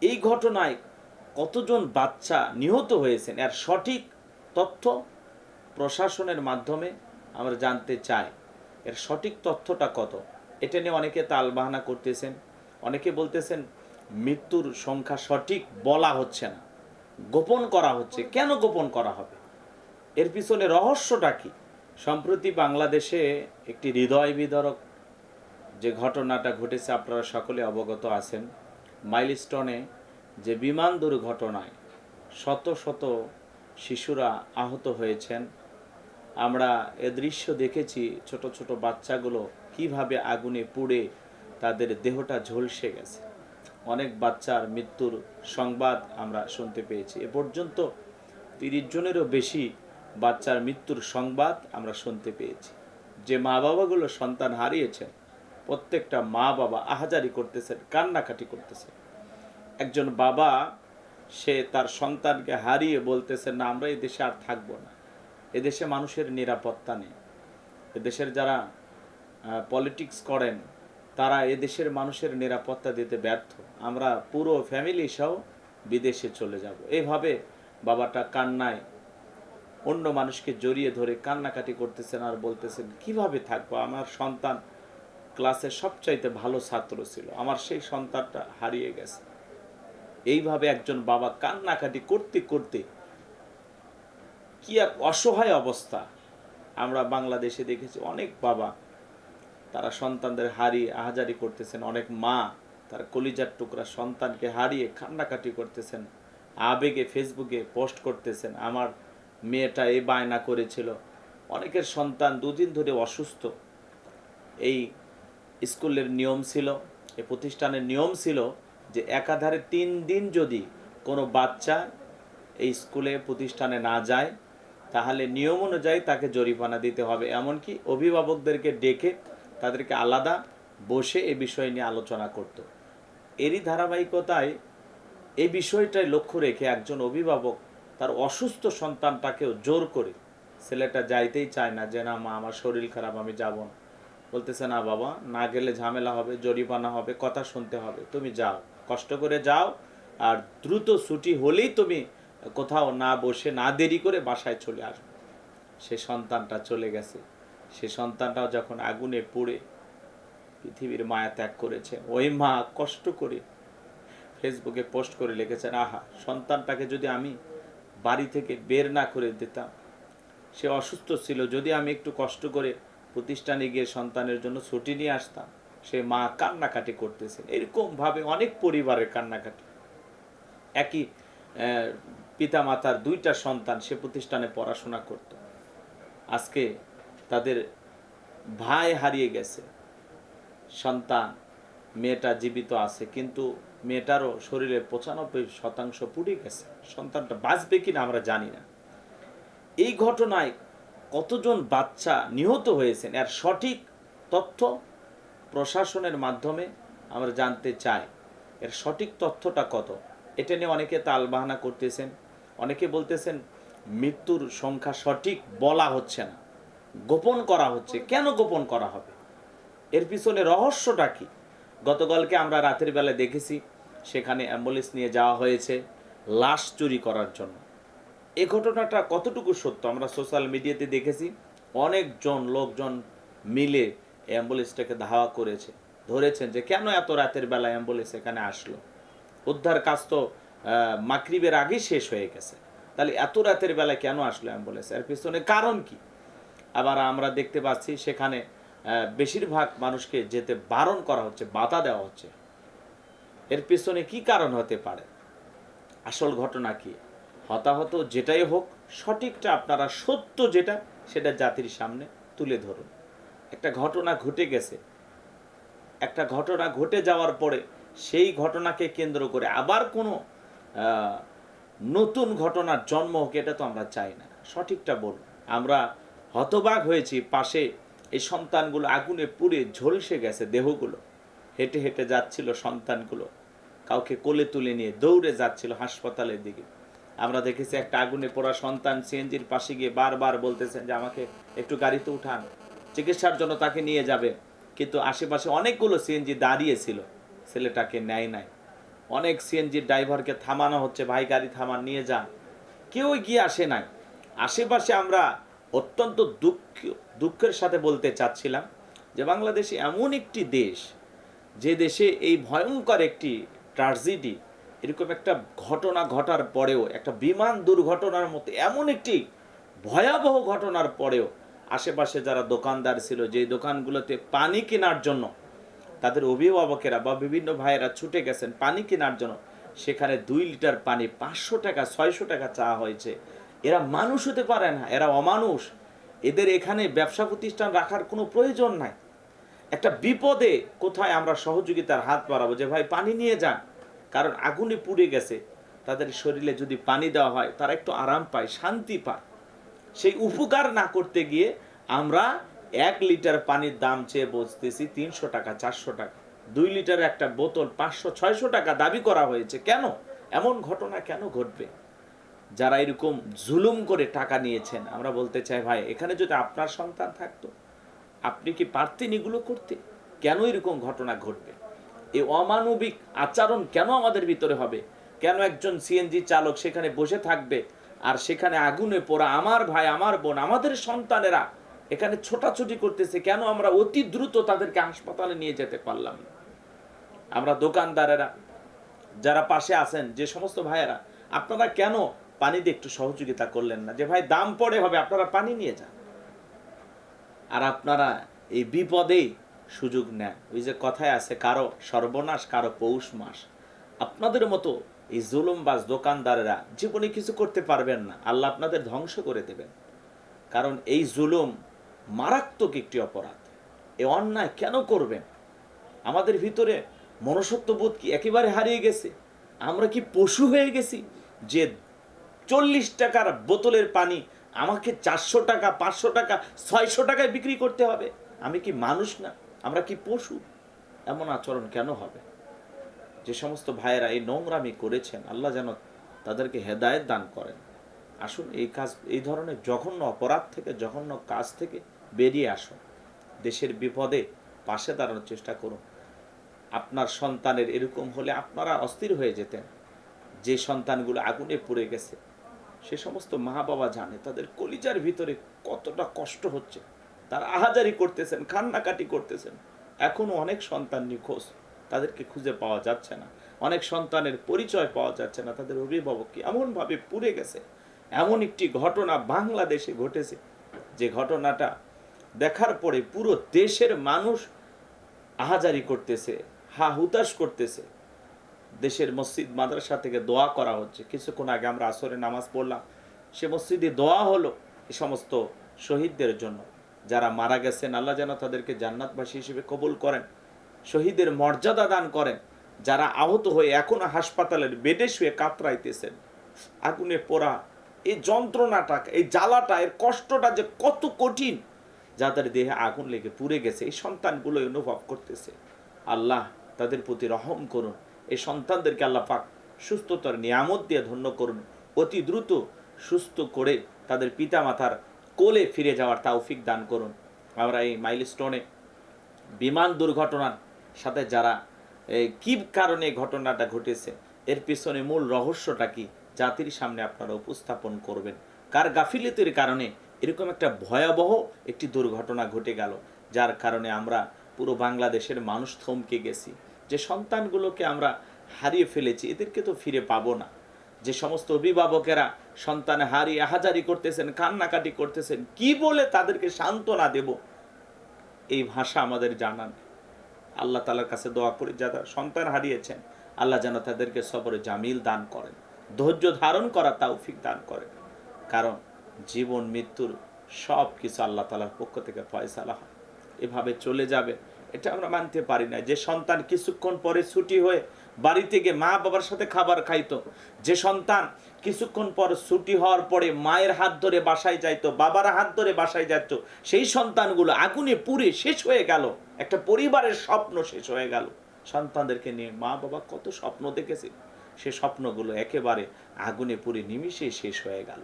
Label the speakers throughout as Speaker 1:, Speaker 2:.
Speaker 1: এই ঘটনায় কতজন বাচ্চা নিহত হয়েছেন? এর সঠিক তথ্য প্রশাসনের মাধ্যমে আমরা জানতে চাই। এর সঠিক তথ্যটা কত? এটা নিয়ে অনেকে তালবাহানা করতেছেন। অনেকে বলতেছেন, মৃত্যুর সংখ্যা সঠিক বলা হচ্ছে না। গোপন করা হচ্ছে। কেন গোপন করা হবে? এর পিছনে রহস্যটা কি? সম্প্রতি বাংলাদেশে একটি হৃদয় বিদারক যে ঘটনাটা ঘটেছে, আপনারা সকলে অবগত আছেন। মাইলস্টোনে যে বিমান দুর্ঘটনায় শত শত শিশুরা আহত হয়েছেন, আমরা এ দৃশ্য দেখেছি ছোট ছোট বাচ্চাগুলো কীভাবে আগুনে পুড়ে তাদের দেহটা ঝলসে গেছে। অনেক বাচ্চার মৃত্যুর সংবাদ আমরা শুনতে পেয়েছি। এ পর্যন্ত তিরিশ জনেরও বেশি বাচ্চার মৃত্যুর সংবাদ আমরা শুনতে পেয়েছি। যে মা বাবাগুলো সন্তান হারিয়েছেন, প্রত্যেকটা মা বাবা আহাজারি করতেছেন, কান্নাকাটি করতেছেন। একজন বাবা, সে তার সন্তানকে হারিয়ে বলতেছে, না, আমরা এই দেশে আর থাকব না। এদেশে মানুষের নিরাপত্তা নেই। এদেশের যারা পলিটিক্স করেন, তারা এদেশের মানুষের নিরাপত্তা দিতে ব্যর্থ। আমরা পুরো ফ্যামিলি সহ বিদেশে চলে যাব। এইভাবে বাবাটা কান্নায় অন্য মানুষকে জড়িয়ে ধরে কান্নাকাটি করতেছেন আর বলতেছেন, কীভাবে থাকব? আমার সন্তান ক্লাসের সবচাইতে ভালো ছাত্র ছিল। আমার সেই সন্তানটা হারিয়ে গেছে। এইভাবে একজন বাবা কান্নাকাটি করতে করতে কি এক অসহায় অবস্থা। আমরা বাংলাদেশে দেখেছি অনেক বাবা, তারা সন্তানদের হারিয়ে আহাজারি করতেছেন। অনেক মা, তার কলিজার টুকরা সন্তানকে হারিয়ে কান্নাকাটি করতেছেন। আবেগে ফেসবুকে পোস্ট করতেছেন, আমার মেয়েটা এই বায়না করেছিল। অনেকের সন্তান দুদিন ধরে অসুস্থ। এই স্কুলের নিয়ম ছিল, এই প্রতিষ্ঠানের নিয়ম ছিল যে একাধারে তিন দিন যদি কোনো বাচ্চা এই স্কুলে, প্রতিষ্ঠানে না যায়, তাহলে নিয়ম অনুযায়ী তাকে জরিমানা দিতে হবে। এমনকি অভিভাবকদেরকে ডেকে তাদেরকে আলাদা বসে এ বিষয় নিয়ে আলোচনা করত। এরই ধারাবাহিকতায় এই বিষয়টাই লক্ষ্য রেখে একজন অভিভাবক তার অসুস্থ সন্তানটাকেও জোর করে, ছেলেটা যাইতেই চায় না, যে না, মা, আমার শরীর খারাপ, আমি যাব না। বলতেছে, না বাবা, না গেলে ঝামেলা হবে, জরিমানা হবে, কথা শুনতে হবে, তুমি যাও। কষ্ট করে যাও, আর দ্রুত ছুটি হলেই তুমি কোথাও না বসে, না দেরি করে বাসায় চলে আসবে। সে সন্তানটা চলে গেছে। সে সন্তানটাও যখন আগুনে পুড়ে পৃথিবীর মায়া ত্যাগ করেছে, ওই মা কষ্ট করে ফেসবুকে পোস্ট করে লিখেছেন, আহা, সন্তানটাকে যদি আমি বাড়ি থেকে বের না করে দিতাম, সে অসুস্থ ছিল, যদি আমি একটু কষ্ট করে প্রতিষ্ঠানে গিয়ে সন্তানের জন্য ছুটি নিয়ে আসতাম সে মা কান্নাকাটি করতেছেন এরকম ভাবে অনেক পরিবারের কান্নাকাটি। একই পিতা মাতার দুইটা সন্তান সে প্রতিষ্ঠানে পড়াশোনা করত। আজকে তাদের ভাই হারিয়ে গেছে। সন্তান, মেয়েটা জীবিত আছে, কিন্তু মেয়েটারও শরীরে পঁচানব্বই শতাংশ পুড়ে গেছে। সন্তানটা বাঁচবে কিনা আমরা জানি না। এই ঘটনায় কতজন বাচ্চা নিহত হয়েছেন? এর সঠিক তথ্য প্রশাসনের মাধ্যমে আমরা জানতে চাই, এর সঠিক তথ্যটা কত? এটা নিয়ে অনেকে তালবাহানা করতেছেন, অনেকে বলতেছেন, মৃত্যুর সংখ্যা সঠিক বলা হচ্ছে না, গোপন করা হচ্ছে। কেন গোপন করা হবে? এর পিছনে রহস্যটা কি? গতকালকে আমরা রাতের বেলা দেখেছি, সেখানে অ্যাম্বুলেন্স নিয়ে যাওয়া হয়েছে, লাশ চুরি করার জন্য। এ ঘটনাটা কতটুকু সত্য? আমরা সোশ্যাল মিডিয়াতে দেখেছি, অনেকজন লোকজন মিলে অ্যাম্বুলেন্সটাকে ধাওয়া করেছে, ধরেছেন যে কেন এত রাতের বেলা অ্যাম্বুলেন্স এখানে আসলো? উদ্ধার কাজ তো মাকরিবের আগেই শেষ হয়ে গেছে। তাহলে এত রাতের বেলায় কেন আসলো অ্যাম্বুলেন্স? এর পিছনে কারণ কি? আবার আমরা দেখতে পাচ্ছি সেখানে বেশিরভাগ মানুষকে যেতে বারণ করা হচ্ছে, বাধা দেওয়া হচ্ছে। এর পিছনে কি কারণ হতে পারে? আসল ঘটনা কি? হতাহত যেটাই হোক, সঠিকটা আপনারা সত্য যেটা, সেটা জাতির সামনে তুলে ধরুন। একটা ঘটনা ঘটে গেছে। একটা ঘটনা ঘটে যাওয়ার পরে সেই ঘটনাকে কেন্দ্র করে আবার কোনো নতুন ঘটনার জন্ম হোক, এটা তো আমরা চাই না। সঠিকটা বলুন। আমরা হতবাক হয়েছি, পাশে এই সন্তানগুলো আগুনে পুড়ে ঝলসে গেছে দেহগুলো। হেঁটে হেঁটে যাচ্ছিল সন্তানগুলো। কাউকে কোলে তুলে নিয়ে দৌড়ে যাচ্ছিল হাসপাতালের দিকে। আমরা দেখেছি একটা আগুনে পড়া সন্তান সিএনজির পাশে গিয়ে বারবার বলতেছেন যে আমাকে একটু গাড়িতে উঠান। চিকিৎসার জন্য তাকে নিয়ে যাবে। কিন্তু আশেপাশে অনেকগুলো সিএনজি দাঁড়িয়েছিল, ছেলেটাকে নেয় নাই। অনেক সিএনজির ড্রাইভারকে থামানো হচ্ছে, ভাই গাড়ি থামান, নিয়ে যান। কেউ গিয়ে আসে নাই। আশেপাশে আমরা অত্যন্ত দুঃখ, দুঃখের সাথে বলতে চাচ্ছিলাম যে বাংলাদেশ এমন একটি দেশ, যে দেশে এই ভয়ঙ্কর একটি ট্রাজেডি, এরকম একটা ঘটনা ঘটার পরেও, একটা বিমান দুর্ঘটনার মতো এমন একটি ভয়াবহ ঘটনার পরেও আশেপাশে যারা দোকানদার ছিল যে দোকানগুলোতে পানি কেনার জন্য তাদের অভিভাবকেরা বা বিভিন্ন ভাইয়েরা ছুটে গেছেন পানি কেনার জন্য, সেখানে দুই লিটার পানি পাঁচশো টাকা, ছয়শো টাকা চাওয়া হয়েছে। এরা মানুষ হতে পারে না, এরা অমানুষ। এদের এখানে ব্যবসা প্রতিষ্ঠান রাখার কোনো প্রয়োজন নাই। একটা বিপদে কোথায় আমরা সহযোগিতার হাত বাড়াবো? যে ভাই, পানি নিয়ে যান, কারণ আগুনে পুড়ে গেছে। তাদের শরীরে যদি পানি দেওয়া হয়, তারা একটু আরাম পায়, শান্তি পায়। সেই উপকার না করতে গিয়ে আমরা এক লিটার পানির দাম চেয়ে বসতেছি তিনশো টাকা, চারশো টাকা। দুই লিটার একটা বোতল পাঁচশো, ছয়শো টাকা দাবি করা হয়েছে। কেন? এমন ঘটনা কেন ঘটবে? যারা এরকম জুলুম করে টাকা নিয়েছেন, আমরা বলতে চাই, ভাই, এখানে যদি আপনার সন্তান থাকতো, আপনি কি পারতেন এগুলো করতে? কেন এরকম ঘটনা ঘটবে? এই অমানবিক আচরণ কেন আমাদের ভিতরে হবে? কেন একজন সিএনজি চালক সেখানে বসে থাকবে আর সেখানে আগুনে পোড়া আমার ভাই, আমার বোন, আমাদের সন্তানেরা এখানে ছোটাছুটি করতেছে, কেন আমরা অতি দ্রুত তাদেরকে হাসপাতালে নিয়ে যেতে পারলাম না? আমরা দোকানদারেরা যারা পাশে আছেন, যে সমস্ত ভাইয়েরা, আপনারা কেন পানি দিয়ে একটু সহযোগিতা করলেন না? যে ভাই, দাম পড়ে হবে, আপনারা পানি নিয়ে যান। আর আপনারা এই বিপদে সুযোগ নেন। ওই যে কথায় আছে, কারও সর্বনাশ, কারও পৌষ মাস। আপনাদের মতো এই জুলুমবাজ দোকানদারেরা জীবনে কিছু করতে পারবেন না। আল্লাহ আপনাদের ধ্বংস করে দেবেন। কারণ এই জুলুম মারাত্মক একটি অপরাধ। এ অন্যায় কেন করবেন? আমাদের ভিতরে মনুষ্যত্ববোধ কি একেবারে হারিয়ে গেছে? আমরা কি পশু হয়ে গেছি যে চল্লিশ টাকার বোতলের পানি আমাকে চারশো টাকা, পাঁচশো টাকা, ছয়শো টাকায় বিক্রি করতে হবে? আমি কি মানুষ না? আমরা কি পশু? এমন আচরণ কেন হবে? যে সমস্ত ভাইয়েরা এই নোংরামি করেছেন, আল্লাহ যেন তাদেরকে হেদায়েত দান করেন। আসুন এই কাজ, এই ধরনের জঘন্য অপরাধ থেকে, জঘন্য কাজ থেকে বেরিয়ে আসুন। দেশের বিপদে পাশে দাঁড়ানোর চেষ্টা করুন। আপনার সন্তানের এরকম হলে আপনারা অস্থির হয়ে যেতেন। যে সন্তানগুলো আগুনে পুড়ে গেছে, সে সমস্ত মা বাবা জানে, তাদের কলিজার ভিতরে কতটা কষ্ট হচ্ছে। তারা আহাজারি করতেছেন, কান্নাকাটি করতেছেন। এখনও অনেক সন্তান নিখোঁজ। তাদেরকে খুঁজে পাওয়া যাচ্ছে না। অনেক সন্তানের পরিচয় পাওয়া যাচ্ছে না, তাদের অভিভাবক কি এমনভাবে পুড়ে গেছে? এমন একটি ঘটনা বাংলাদেশে ঘটেছে। যে ঘটনাটা দেখার পরে পুরো দেশের মানুষ আহাজারি করতেছে, হা হুতাশ করতেছে। দেশের মসজিদ মাদ্রাসা থেকে দোয়া করা হচ্ছে। কিছুক্ষণ আগে আমরা আসরে নামাজ পড়লাম। সে মসজিদে দোয়া হলো এ সমস্ত শহীদদের জন্য। যারা মারা গেছেন, আল্লাহ যেন তাদেরকে জান্নাতবাসী হিসেবে কবুল করেন। শহীদের মর্যাদা দান করেন, যারা আহত হয়ে এখনও হাসপাতালের বেডে শুয়ে কাতরাইতেছেন। আগুনে পোড়া এই যন্ত্রণাটা, এই জ্বালাটা, এর কষ্টটা যে কত কঠিন, যাদের দেহে আগুন লেগে পুড়ে গেছে, এই সন্তানগুলো অনুভব করতেছে। আল্লাহ তাদের প্রতি রহম করুন। এই সন্তানদেরকে আল্লাহ পাক সুস্থতার নিয়ামত দিয়ে ধন্য করুন। অতি দ্রুত সুস্থ করে তাদের পিতামাতার কোলে ফিরে যাওয়ার তৌফিক দান করুন। আমরা এই মাইলস্টোনে বিমান দুর্ঘটনার সাথে যারা কি কারণে ঘটনাটা ঘটেছে, এর পিছনে মূল রহস্যটা কি, জাতির সামনে আপনারা উপস্থাপন করবেন। কার গাফিলতির কারণে এরকম একটা ভয়াবহ একটি দুর্ঘটনা ঘটে গেল, যার কারণে আমরা পুরো বাংলাদেশের মানুষ থমকে গেছি। যে সন্তানগুলোকে আমরা হারিয়ে ফেলেছি, এদেরকে তো ফিরে পাবো না। যে সমস্ত অভিভাবকেরা সন্তান হারিয়ে হাজারি করতেছেন, কান্নাকাটি করতেছেন, কি বলে তাদেরকে সান্ত্বনা দেব? এই ভাষা আমাদের জানা নেই আল্লাহ তালার কাছে দোয়া করি যারা সন্তান হারিয়েছেন, আল্লাহ যেন তাদেরকে সবরে জামিল দান করেন, ধৈর্য ধারণ করা তৌফিক দান করেন। কারণ জীবন, মৃত্যুর সব কিছু আল্লাহ তালার পক্ষ থেকে ফয়সালা হয়। এভাবে চলে যাবে, এটা আমরা মানতে পারি না। যে সন্তান কিছুক্ষণ পরে ছুটি হয়ে বাড়ি থেকে মা বাবার সাথে খাবার খাইতো, যে সন্তান কিছুক্ষণ পর ছুটি হওয়ার পরে মায়ের হাত ধরে বাসায় যাইতো, বাবার হাত ধরে বাসায় যেত সেই সন্তানগুলো আগুনে পুড়ে শেষ হয়ে গেল। একটা পরিবারের স্বপ্ন শেষ হয়ে গেল। সন্তানদেরকে নিয়ে মা বাবা কত স্বপ্ন দেখেছে। সে স্বপ্নগুলো একেবারে আগুনে পুড়ে নিমিশে শেষ হয়ে গেল।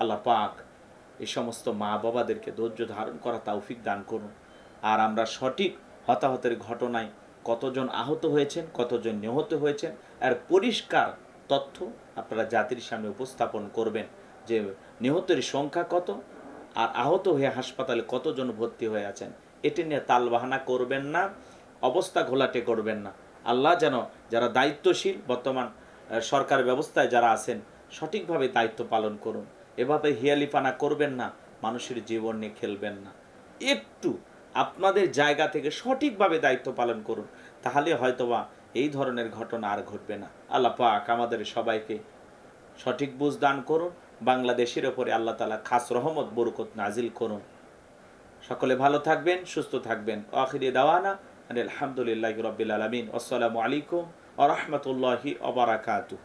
Speaker 1: আল্লাহ পাক এই সমস্ত মা বাবাদেরকে ধৈর্য ধারণ করা তৌফিক দান করুন। আর আমরা সঠিক হতাহতের ঘটনায় কতজন আহত হয়েছেন, কতজন নিহত হয়েছেন, আর পরিষ্কার তথ্য আপনারা জাতির সামনে উপস্থাপন করবেন যে নিহতের সংখ্যা কত আর আহত হয়ে হাসপাতালে কতজন ভর্তি হয়ে আছেন। এটি নিয়ে তালবাহানা করবেন না, অবস্থা ঘোলাটে করবেন না। আল্লাহ যেন যারা দায়িত্বশীল, বর্তমান সরকার ব্যবস্থায় যারা আছেন, সঠিকভাবে দায়িত্ব পালন করুন। এভাবে হিয়ালিপানা করবেন না, মানুষের জীবন নিয়ে খেলবেন না। একটু আপনাদের জায়গা থেকে সঠিকভাবে দায়িত্ব পালন করুন। তাহলে হয়তোবা এই ধরনের ঘটনা আর ঘটবে না। আল্লাহ পাক আমাদের সবাইকে সঠিক বুঝ দান করুন। বাংলাদেশের ওপরে আল্লাহ তালা খাস রহমত, বরকত নাজিল করুন। সকলে ভালো থাকবেন, সুস্থ থাকবেন। আখিরি দাওয়ানা আলহামদুলিল্লাহ রবিল আলমিন। আসসালামু আলাইকুম আ রহমতুল্লাহি অবরাকাতুহ